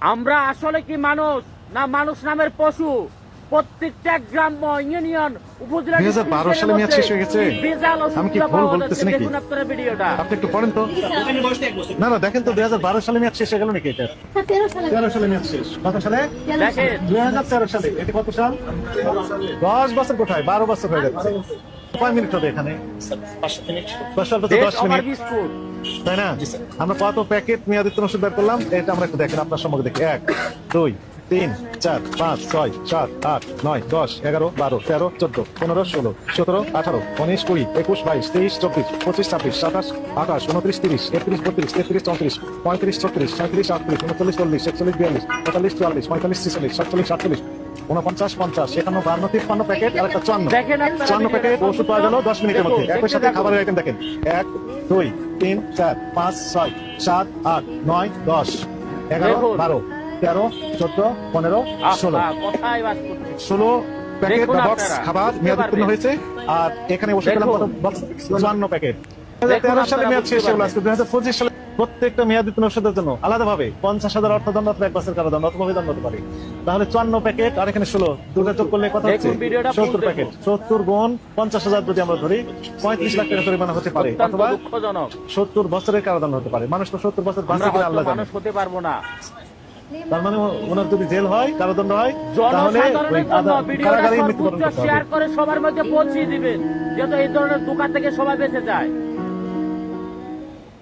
আমরা আসলে কি মানুষ না মানুষ নামের পশু? প্রত্যেকটা গ্রাম্য ইউনিয়ন উপজেলা 2012 সালে মেয়াদ শেষ হয়ে গেছে। আমি কি ভুল বলতেছি নাকি? দেখুন আপনারা ভিডিওটা। আপনি একটু পড়েন তো। না না দেখেন তো দুই হাজার বারো সালে মেয়াদ শেষ হয়ে গেল নাকি এটা? তেরো সালে। মেয়াদ শেষ। কত সালে? দুই হাজার তেরো সালে। এটা কত সাল? দশ বছর কোথায়? বারো বছর হয়ে যাচ্ছে কয় মিনিট হবে এখানে? তাই না? আমরা কত প্যাকেট মেয়াদিত্ব ওষুধ বের করলাম? এটা আমরা একটু দেখেন আপনার সম্মুখে দেখি। এক দুই তিন চার পাঁচ ছয় সাত আট নয় দশ এগারো বারো তেরো চোদ্দ পনেরো ষোলো সতেরো আঠারো উনিশ কুড়ি একুশ বাইশ তেইশ চব্বিশ পঁচিশ ছাব্বিশ সাতাশ আঠাশ উনত্রিশ তিরিশ একত্রিশ বত্রিশ তেত্রিশ চৌত্রিশ পঁয়ত্রিশ ছত্রিশ সাঁত্রিশ আটত্রিশ উনচল্লিশ চল্লিশ একচল্লিশ বিয়াল্লিশ পঁয়তাল্লিশ চুয়াল্লিশ পঁয়তাল্লিশ ছেচল্লিশ সাতচল্লিশ আটচল্লিশ উনপঞ্চাশ পঞ্চাশ একান্ন বান্ন তিপ্পান্ন প্যাকেট আর একটা চুয়ান্ন। চুয়ান্ন প্যাকেট ওষুধ পাওয়া গেল দশ মিনিটের মধ্যে। একই সাথে খাবারের আইটেম দেখেন। এক দুই তিন চার পাঁচ ছয় সাত আট নয় দশ এগারো বারো তেরো চোদ্দ পনেরো ষোলো। বাস ষোলো প্যাকেট বক্স খাবার মেয়াদ উত্তীর্ণ হয়েছে। আর এখানে বক্স চুয়ান্ন প্যাকেট। তেরো সালে মেয়াদ শেষ হলো আজকে? দুই হাজার পঁচিশ সালে প্রত্যেকটা মেয়াদ ওষুধের জন্য আলাদাভাবে পঞ্চাশ হাজার অর্থদণ্ড অথবা এক বছর কারাদণ্ড অথবা অভিদণ্ড হতে পারে। তাহলে চুয়ান্ন প্যাকেট আর এখানে ষোলো। দুটো যোগ করলে কত হচ্ছে? সত্তর প্যাকেট। সত্তর গুণ পঞ্চাশ হাজার যদি আমরা ধরি পঁয়ত্রিশ লাখ টাকা জরিমানা হতে পারে। অথবা সত্তর বছরের কারাদণ্ড হতে পারে। মানুষ তো সত্তর বছর বাঁচে কিনা আল্লাহ মানুষ হতে পারব না। তার মানে ওনার যদি জেল হয় কারাদণ্ড হয় তাহলে সর্বোচ্চ মৃত্যুবরণ করতে হবে। শেয়ার করে সবার মধ্যে পৌঁছিয়ে দিবেন যাতে এই ধরনের দোকান থেকে সবাই বেঁচে যায়।